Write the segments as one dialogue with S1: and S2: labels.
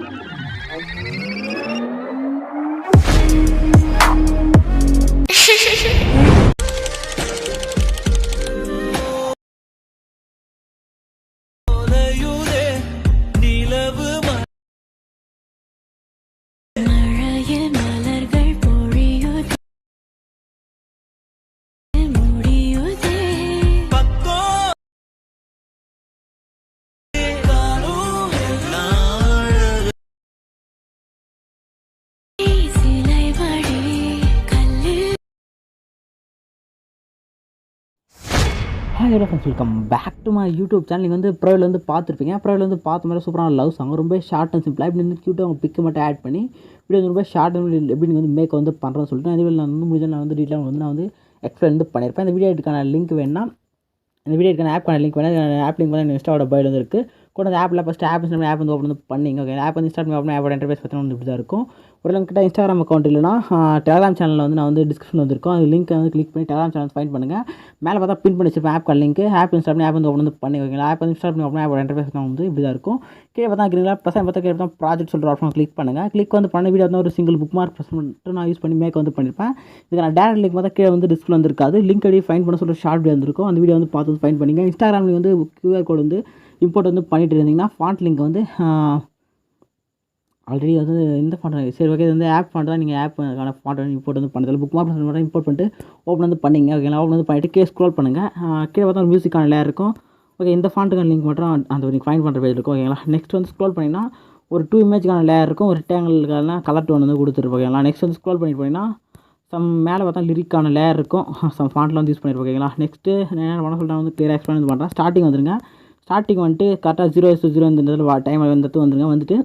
S1: Música
S2: hi hello friends welcome back to my YouTube channel நீங்கள் வந்து ப்ரைவில் வந்து பார்த்துருப்பீங்க. ப்ரைவில் வந்து பார்த்த மாதிரி சூப்பரான லவ் சாங் ரொம்ப ஷார்ட் அண்ட் சிம்பிளாக இப்படி வந்து க்யூட்டாக அவங்க பிக்கு மட்டும் ஆட் பண்ணி இப்படி வந்து ரொம்ப ஷார்ட் அண்ட் எப்படி நீங்கள் வந்து மேக் வந்து பண்ணுறேன்னு சொல்லிட்டு அதே நான் வந்து முடிஞ்ச நான் வந்து டீட்டெயில் வந்து நான் வந்து எக்ஸ்பிளைன் வந்து பண்ணியிருப்பேன் இந்த வீடியோ எடுக்கான லிங்க் வேணும்னா இந்த வீடியோ எடுக்கான ஆப்க்கான லிங்க் வேணால் ஆப் லிங்க் வந்து இன்ஸ்டாவோட பயில் வந்து இருக்குது கூட அந்த ஆப்பில் ஃபஸ்ட்டு ஆப் ஆப் வந்து ஓப்பன் வந்து பண்ணிங்க. ஓகே ஆப் வந்து இன்ஸ்டால் பண்ணி ஓப்பன் ஆப்போட இன்டர்ஃபேஸ் பார்த்தீங்கன்னா வந்து இப்படி தான் இருக்கும். ஒரு கிட்ட இன்ஸ்டாகிராம் அக்கௌண்ட் இல்லைனா டெலிகிராம் சேனலில் வந்து நான் வந்து டிஸ்கிரிப்ஷன் வந்துருக்கும். அது லிங்க் வந்து கிளிக் பண்ணி டெலிகிராம் சேனல் ஃபைன் பண்ணுங்கள் மேலே பார்த்தா பின் பண்ணி வச்சிருப்பேன் ஆப் லிங்க் ஆப் இன்ஸ்டால் பண்ணி ஆப் வந்து ஓப்பன் வந்து பண்ணி வைக்கலாம் ஆப் வந்து இன்ஸ்டால் பண்ணி ஓப்பன் ஆப் இன்டர்ஃபேஸ் வந்து இப்படி தான் இருக்கும். கீழே பார்த்தா கிரீங்களா ப்ளஸ் பார்த்தா கீழே பார்த்தா ப்ராஜெக்ட் சொல்கிற ஆப்ஷன் கிளிக் பண்ணுங்கள் கிளிக் வந்து பண்ண வீடியோ வந்து ஒரு சிங்கிள் புக் மார்க் ப்ரெஸ் மட்டும் நான் யூஸ் பண்ணி மேக் வந்து பண்ணியிருப்பேன் இதுக்கு நான் டேரக்ட் லிங்க் பார்த்தா கீழே வந்து டிஸ்பிளே வந்து இருக்காது லிங்க் அடி ஃபைன் பண்ண சொல்கிற ஷார்ட் வீடியோ வந்துருக்கும். அந்த வீடியோ வந்து பார்த்து ஃபைன் பண்ணிங்க. இன்ஸ்டாகிராமில் வந்து கியூஆர் கோட் வந்து இம்போர்ட் வந்து பண்ணிட்டு இருந்தீங்கன்னா ஃபாண்ட் லிங்க் வந்து ஆல்ரெடி வந்து இந்த ஃபாண்ட் சரி ஓகே இது வந்து ஆப் ஃபாண்ட் தான். நீங்கள் ஆப்புக்கான ஃபாண்ட் வந்து இம்போர்ட் வந்து பண்ணதில்லை புக் மார்க் மட்டும் இம்போர்ட் பண்ணிட்டு ஓப்பன் வந்து பண்ணிங்க. ஓகேங்களா ஓப்பன் வந்து பண்ணிட்டு கே ஸ்க்ரோல் பண்ணுங்கள் கீழே பார்த்தா ஒரு மியூசிக்கான லேயர் இருக்கும். ஓகே இந்த ஃபாண்ட்டுக்கான லிங்க் மட்டும் அந்த நீங்கள் ஃபைன் பண்ணுற பேஜ் இருக்கும். ஓகேங்களா நெக்ஸ்ட் வந்து ஸ்க்ரோல் பண்ணிங்கன்னா ஒரு டூ இமேஜ்க்கான லேயர் இருக்கும். ஒரு ரெக்டாங்கிளுக்கான கலர் டோன் வந்து கொடுத்துருப்போம் ஓகேங்களா நெக்ஸ்ட் வந்து ஸ்க்ரோல் பண்ணிட்டு போனீங்கன்னா சம் மேலே பார்த்தா லிரிக்கான லேயர் இருக்கும். சம் ஃபாண்ட்டில் வந்து யூஸ் பண்ணியிருப்போம் ஓகேங்களா நெக்ஸ்ட்டு நான் என்ன பண்ண சொல்லிட்டு வந்து கிளியராக எக்ஸ்பிளைன் பண்ணுறேன் ஸ்டார்டிங் வந்துருங்க. ஸ்டார்டிங் வந்துட்டு கரெக்டாக ஜீரோ எஸ் ஜீரோ இந்த இடத்துல டைம் வந்துட்டு வந்துருங்க. வந்துட்டு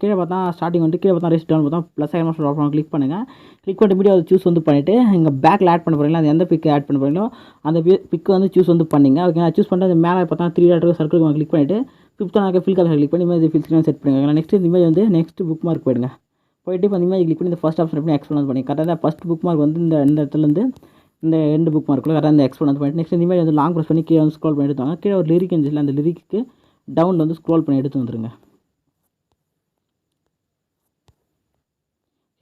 S2: கீழே பார்த்தா ஸ்டார்டிங் வந்துட்டு கீழே பார்த்தா ரெஸ்ட் டவுன் பார்த்தா ப்ளஸ் ஐஎம் ஆப்ஷன் கிளிக் பண்ணுங்கள் கிளிக் பண்ணிட்டு மீடியோ அதை சூஸ் வந்து பண்ணிவிட்டு இங்கே பேக்கில் ஆட் பண்ண போகிறீங்களா அது எந்த பிக் ஆட் பண்ண போகிறீங்களோ அந்த பிக் வந்து சூஸ் வந்து பண்ணிங்க. ஓகே சூஸ் பண்ணிட்டு மேலே பார்த்தா த்ரீ டாட் சர்க்கிள் கிளிக் பண்ணிவிட்டு ஃபிஃப்த்தான் ஃபில் கலர் கிளிக் பண்ணி இமேஜ் ஃபில் செட் பண்ணுங்க. நெக்ஸ்ட் இந்த இமேஜ் வந்து நெக்ஸ்ட் புக் மார்க் போயிடுங்க. போயிட்டு இப்போ இமேஜ் கிளிக் பண்ணி இந்த ஃபஸ்ட் ஆப்ஷன் பண்ணி எக்ஸ்பிளைன் பண்ணி கரெக்டாக ஃபஸ்ட் புக் மார்க் வந்து இந்த இந்த இடத்துலேருந்து இந்த ரெண்டு புக் மார்க்கில் கரெக்டாக அந்த எக்ஸ்பிளைன் வந்து பண்ணிட்டு நெக்ஸ்ட் இந்த வந்து லாங் ப்ரெஸ் பண்ணி கீழே வந்து ஸ்க்ரோல் பண்ணி எடுத்தாங்க கீழே ஒரு லிரிக் இருந்துச்சு அந்த லிரிக்கு டவுன் வந்து ஸ்க்ரோல் பண்ணி எடுத்து வந்துருங்க.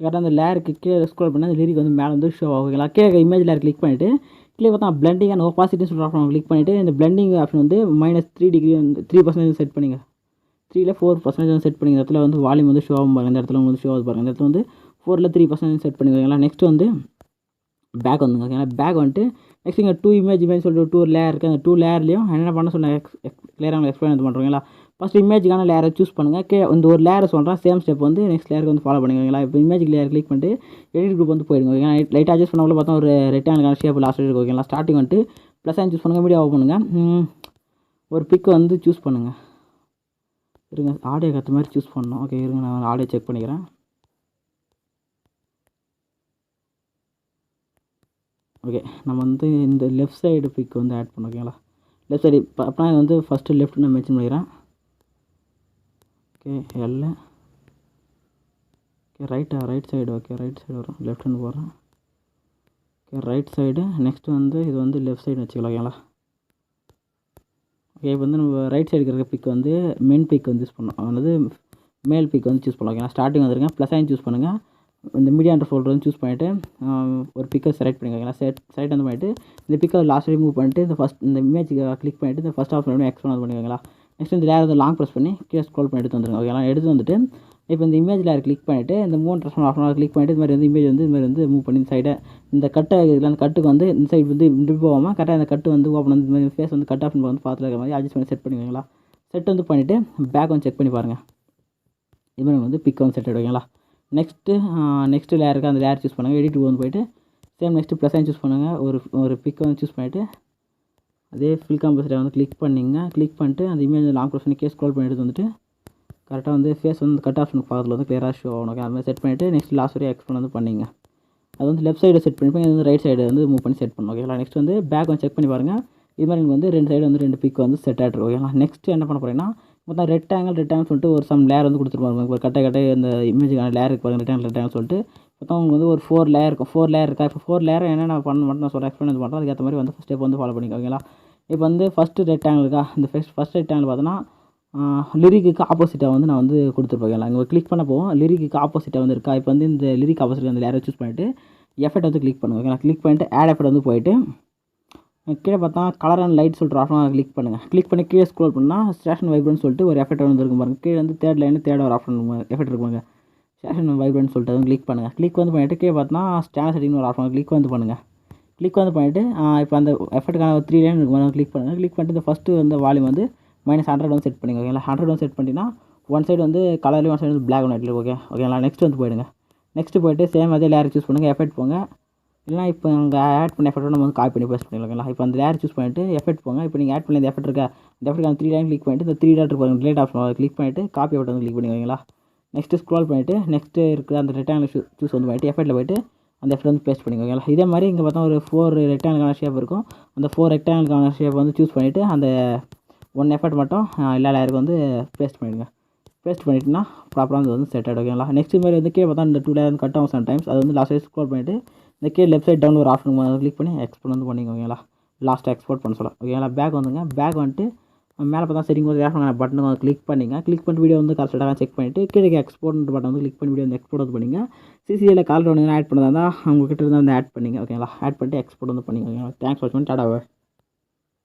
S2: கரெக்டாக அந்த லேருக்கு கீழே ஸ்க்ரோல் பண்ணி அந்த லிரிக் வந்து மேலே வந்து ஷோ ஆகுங்களா கீழே இமேஜ் லேர் கிளிக் பண்ணிவிட்டு கீழே பார்த்தா பிளண்டிங் அண்ட் ஒப்பாசிட்டி சொல்கிற ஆப்ஷன் கிளிக் பண்ணிவிட்டு இந்த பிளண்டிங் ஆப்ஷன் வந்து மைனஸ் த்ரீ டிகிரி வந்து த்ரீ பர்சன்டேஜ் செட் பண்ணிங்க. த்ரீல ஃபோர் பர்சன்டேஜ் செட் பண்ணிங்க. இந்த இடத்துல வந்து வால்யூம் வந்து ஷோ ஆகும் பாருங்க இந்த இடத்துல வந்து ஷோ ஆகுது பாருங்கள் இந்த இடத்துல வந்து ஃபோரில் த்ரீ பர்சன்டேஜ் செட் பண்ணிக்கிறீங்களா நெக்ஸ்ட் வந்து பேக் வந்துங்க ஓகேங்களா பேக் வந்துட்டு நெக்ஸ்ட் இங்கே டூ இமேஜ் இமேஜ் சொல்லிட்டு டூ லேயர் இருக்குது அந்த டூ லேயர்லையும் என்ன பண்ண சொன்ன எக்ஸ் கிளியராக எக்ஸ்பிளைன் இது பண்ணுறீங்களா ஃபஸ்ட் இமேஜுக்கான லேயரை சூஸ் பண்ணுங்கள் கே இந்த ஒரு லேயரை சொல்கிறேன் சேம் ஸ்டெப் வந்து நெக்ஸ்ட் லேயருக்கு வந்து ஃபாலோ பண்ணிக்கோங்களா? இப்போ இமேஜ் லேயர் கிளிக் பண்ணிட்டு எடிட் குரூப் வந்து போயிடுங்க ஓகேங்களா லைட்டாக அட்ஜஸ்ட் பண்ணவங்கள பார்த்தா ஒரு ரெக்டாங்கிளான ஷேப் லாஸ்ட் இருக்கு ஓகேங்களா ஸ்டார்டிங் வந்துட்டு ப்ளஸ் சைன் சூஸ் பண்ணுங்கள் மீடியா ஓப்பன் பண்ணுங்கள் ஒரு பிக் வந்து சூஸ் பண்ணுங்கள் இருங்க ஆடியோ கற்ற மாதிரி சூஸ் பண்ணணும். ஓகே இருங்க நான் ஆடியோ செக் பண்ணிக்கிறேன். ஓகே நம்ம வந்து இந்த லெஃப்ட் சைடு பிக் வந்து ஆட் பண்ணோம் ஓகேங்களா லெஃப்ட் சைடு இப்போ அப்போ இது வந்து ஃபஸ்ட்டு லெஃப்ட் நான் மென்ஷன் பண்ணிக்கிறேன் ஓகே எல்ல ஓகே ரைட்டா right side okay right side வரும். லெஃப்ட் ஹேண்ட் போடுறேன். ஓகே ரைட் சைடு நெக்ஸ்ட்டு வந்து இது வந்து லெஃப்ட் சைடு வச்சுக்கலாம் ஓகேங்களா ஓகே இப்போ வந்து நம்ம ரைட் சைடு இருக்கிற பிக் வந்து மென் பிக் வந்து யூஸ் பண்ணோம் அதாவது மேல் பிக் வந்து சூஸ் பண்ணலாம் ஓகேங்களா ஸ்டார்டிங் வந்துருங்க ப்ளஸ் சைன் சூஸ் பண்ணுங்கள் இந்த மீடியான்ற ஃபோல்டர் வந்து சூஸ் பண்ணிவிட்டு ஒரு பிக்கை செலக்ட் பண்ணிக்கோங்களா செட் செலக்ட் வந்து பண்ணிவிட்டு இந்த பிக்கை லாஸ்ட் மூவ் பண்ணிட்டு இந்த ஃபஸ்ட் இந்த இமேஜுக்கு கிளிக் பண்ணிவிட்டு இந்த ஃபஸ்ட் ஆப்ஷன் எக்ஸ்போன் வந்து பண்ணிக்கோங்களா. நெக்ஸ்ட் இந்த லேயர் வந்து லாங் ப்ரெஸ் பண்ணி கீழே ஸ்க்ரோல் பண்ணி எடுத்து வந்துருங்க. ஓகேலாம் எடுத்து வந்துட்டு இப்போ இந்த இமேஜ் லேயர் கிளிக் பண்ணிவிட்டு இந்த மூணு ட்ரெஸ் ஆஃப் கிளிக் பண்ணிவிட்டு இந்த மாதிரி வந்து இமேஜ் வந்து இந்த மாதிரி வந்து மூவ் பண்ணி இந்த சைடை இந்த கட்டை இதில் அந்த கட்டுக்கு வந்து இந்த சைடு வந்து இப்படி போகாமல் கரெக்டாக இந்த கட்டு வந்து ஓப்பன் வந்து இந்த மாதிரி ஃபேஸ் வந்து கட் ஆஃப் வந்து பார்த்துல இருக்கிற மாதிரி அட்ஜஸ்ட் பண்ணி செட் பண்ணிக்கோங்களா. செட் வந்து பண்ணிவிட்டு பேக் வந்து செக் பண்ணி பாருங்கள் இது மாதிரி வந்து பிக் வந்து செட் ஆகிடுவீங்களா நெக்ஸ்ட்டு நெக்ஸ்ட்டு லேயருக்கு அந்த லேயர் சூஸ் பண்ணுங்கள் எடிட் வந்து போயிட்டு சேம் நெக்ஸ்ட்டு ப்ளஸ் சூஸ் பண்ணுங்கள் ஒரு ஒரு பிக் வந்து சூஸ் பண்ணிவிட்டு அதே ஃபில் காம்பஸில் வந்து கிளிக் பண்ணிங்க. கிளிக் பண்ணிட்டு அந்த இமேஜ் லாங் ப்ரெஸ் பண்ணி கேஸ் ஸ்க்ரோல் பண்ணி எடுத்து வந்துட்டு கரெக்டாக வந்து ஃபேஸ் வந்து கட் ஆப்ஷன் பக்கத்தில் வந்து கிளியராக ஷோ ஆகணும். ஓகே அது மாதிரி செட் பண்ணிவிட்டு நெக்ஸ்ட் லாஸ்ட் வரையும் எக்ஸ்பிளைன் வந்து பண்ணிங்க. அது வந்து லெஃப்ட் சைடு செட் பண்ணிப்பேன் இது வந்து ரைட் சைடு வந்து மூவ் பண்ணி செட் பண்ணணும். ஓகேங்களா நெக்ஸ்ட் வந்து பேக் வந்து செக் பண்ணி பாருங்கள் இது மாதிரி எனக்கு வந்து ரெண்டு சைடு வந்து ரெண்டு பிக் வந்து செட் ஆகிட்டு ஓகேங்களா நெக்ஸ்ட் என்ன பண்ண போகிறேன்னா மொத்தம் ரெட் ஆங்கிள் சொல்லிட்டு ஒரு சம் லேயர் வந்து கொடுத்துருப்பாங்க. ஒரு கட்டை கட்டை இந்த இமேஜுக்கான லேயர் இருக்கு பாருங்க ரெட் சொல்லிட்டு. மொத்தம் உங்களுக்கு வந்து ஒரு ஃபோர் லேயர் இருக்கும் ஃபோர் லேயர் இருக்கா? இப்போ ஃபோர் லேயர் என்னென்ன பண்ண மட்டும் நான் சொல்கிறேன் எக்ஸ்பிளைன் பண்ணுறேன் அதுக்கேற்ற மாதிரி வந்து ஸ்டெப் வந்து ஃபாலோ பண்ணிக்கோங்களா இப்போ வந்து ஃபஸ்ட்டு ரெட் இருக்கா? இந்த ஃபஸ்ட் ஃபஸ்ட் ரெட் பார்த்தோன்னா லிரிக்கு ஆப்போசிட்டாக வந்து நான் வந்து கொடுத்துருப்பேன் இங்கே கிளிக் பண்ண போவோம். லிரிக்கு ஆப்போசிட்டாக வந்து இருக்கா? இப்போ வந்து இந்த லிரிக் ஆப்போசிட் அந்த லேரை சூஸ் பண்ணிவிட்டு எஃபெக்ட் வந்து கிளிக் பண்ணுவோம் ஓகேங்களா? கிளிக் பண்ணிட்டு ஆட் எஃபெக்ட் வந்து போயிட்டு கீழே பார்த்தா கலர் அண்ட் லைட் சொல்லிட்டு ஆப்ஷன் கிளிக் பண்ணுங்கள் கிளிக் பண்ணி கீழே ஸ்க்ரோல் பண்ணால் ஸ்டேஷன் வைப்ரன்ட் சொல்லிட்டு ஒரு எஃபெக்ட் வந்துருக்கும் பாருங்க. கீழே வந்து தேர்ட் லைன் தேர்ட் ஒரு ஆப்ஷன் எஃபெக்ட் இருக்குங்க ஸ்டேஷன் வைப்ரன்ட் சொல்லிட்டு அதுவும் கிளிக் பண்ணுங்கள் கிளிக் வந்து பண்ணிவிட்டு கீழே பார்த்தா ஸ்டேன் செட்டிங் ஒரு ஆப்ஷன் கிளிக் வந்து பண்ணுங்கள் கிளிக் வந்து பண்ணிவிட்டு இப்போ அந்த எஃபெக்ட்டுக்கான ஒரு த்ரீ லைன் இருக்கும் கிளிக் பண்ணுங்கள் கிளிக் பண்ணிட்டு இந்த ஃபஸ்ட்டு வந்து வால்யூம் வந்து மைனஸ் ஹண்ட்ரட் வந்து செட் பண்ணிங்க ஓகேங்களா ஹண்ட்ரட் வந்து செட் பண்ணிட்டீங்கன்னா ஒன் சைடு வந்து கலர்லேயும் ஒன் சைடு வந்து பிளாக் அண்ட் ஒயிட்ல ஓகே ஓகேங்களா நெக்ஸ்ட் வந்து போயிடுங்க. நெக்ஸ்ட் போய்ட்டு சேம் அதே லேயர் சூஸ் பண்ணுங்கள் எஃபெக்ட் போங்க. இல்லைனா இப்போ அங்கே ஆட் பண்ண எஃபெக்ட் நம்ம வந்து காப்பி பண்ணி பேஸ்ட் பண்ணிக்கலாம் இப்போ அந்த லேயர் சூஸ் பண்ணிட்டு எஃபெக்ட் போங்க. இப்போ நீங்கள் ஆட் பண்ணி இந்த எஃபெக்ட் இருக்கா? இந்த எஃபெக்ட் அந்த த்ரீ லைன் கிளிக் பண்ணிட்டு இந்த த்ரீ டாட் இருப்பாங்க ரிலேட் ஆப்ஷன் கிளிக் பண்ணிட்டு காப்பி எஃபெக்ட் வந்து கிளிக் பண்ணிங்களா நெக்ஸ்ட்டு ஸ்க்ரோல் பண்ணிவிட்டு நெக்ஸ்ட்டு இருக்கிற அந்த ரெக்டாங்கிள் சூஸ் வந்து பண்ணிட்டு எஃபெக்ட்டில் போயிட்டு அந்த எஃபெக்ட் வந்து பேஸ்ட் பண்ணிக்கோங்களா இதே மாதிரி இங்கே பார்த்தா ஒரு ஃபோர் ரெக்டாங்கிளான ஷேப் இருக்கும். அந்த ஃபோர் ரெக்டாங்கிளான ஷேப் வந்து சூஸ் பண்ணிவிட்டு அந்த ஒன் எஃபெக்ட் மட்டும் எல்லா லேயருக்கு வந்து பேஸ்ட் பண்ணிடுங்க. பேஸ்ட் பண்ணிட்டுனா ப்ராப்பராக வந்து செட் ஆகிடும் ஓகேங்களா நெக்ஸ்ட் மாதிரி வந்து கீழே பார்த்தா இந்த டூ லேயர் வந்து கட் ஆகும் சம்டைம்ஸ் அது வந்து லாஸ்ட் ஸ்கோர் ஸ்க்ரோல் பண்ணிவிட்டு இந்த கீழே லெஃப்ட் சைட் டவுன் ஒரு ஆப்ஷன் கிளிக் பண்ணி எக்ஸ்போர்ட் வந்து பண்ணிங்க ஓகேங்களா லாஸ்ட்டாக எக்ஸ்போர்ட் பண்ண சொல்லலாம் ஓகேங்களா பேக் வந்துங்க. பேக் வந்துட்டு மேலே பார்த்தா சரிங்க ஒரு ஏன் பட்டன் வந்து கிளிக் பண்ணிங்க. கிளிக் பண்ணிட்டு வீடியோ வந்து கரெக்டாக செக் பண்ணிவிட்டு கீழே எக்ஸ்போர்ட் பட்டன் வந்து கிளிக் பண்ணி வீடியோ வந்து எக்ஸ்போர்ட் வந்து பண்ணிங்க. சிசியில் கால் ஒன்று ஆட் பண்ணதா இருந்தால் உங்ககிட்ட இருந்தால் வந்து ஆட் பண்ணிங்க ஓகேங்களா ஆட் பண்ணிட்டு எக்ஸ்போர்ட் வந்து பண்ணிங்க ஓகேங்களா தேங்க்ஸ் வாட்ச் பண்ணி டாடா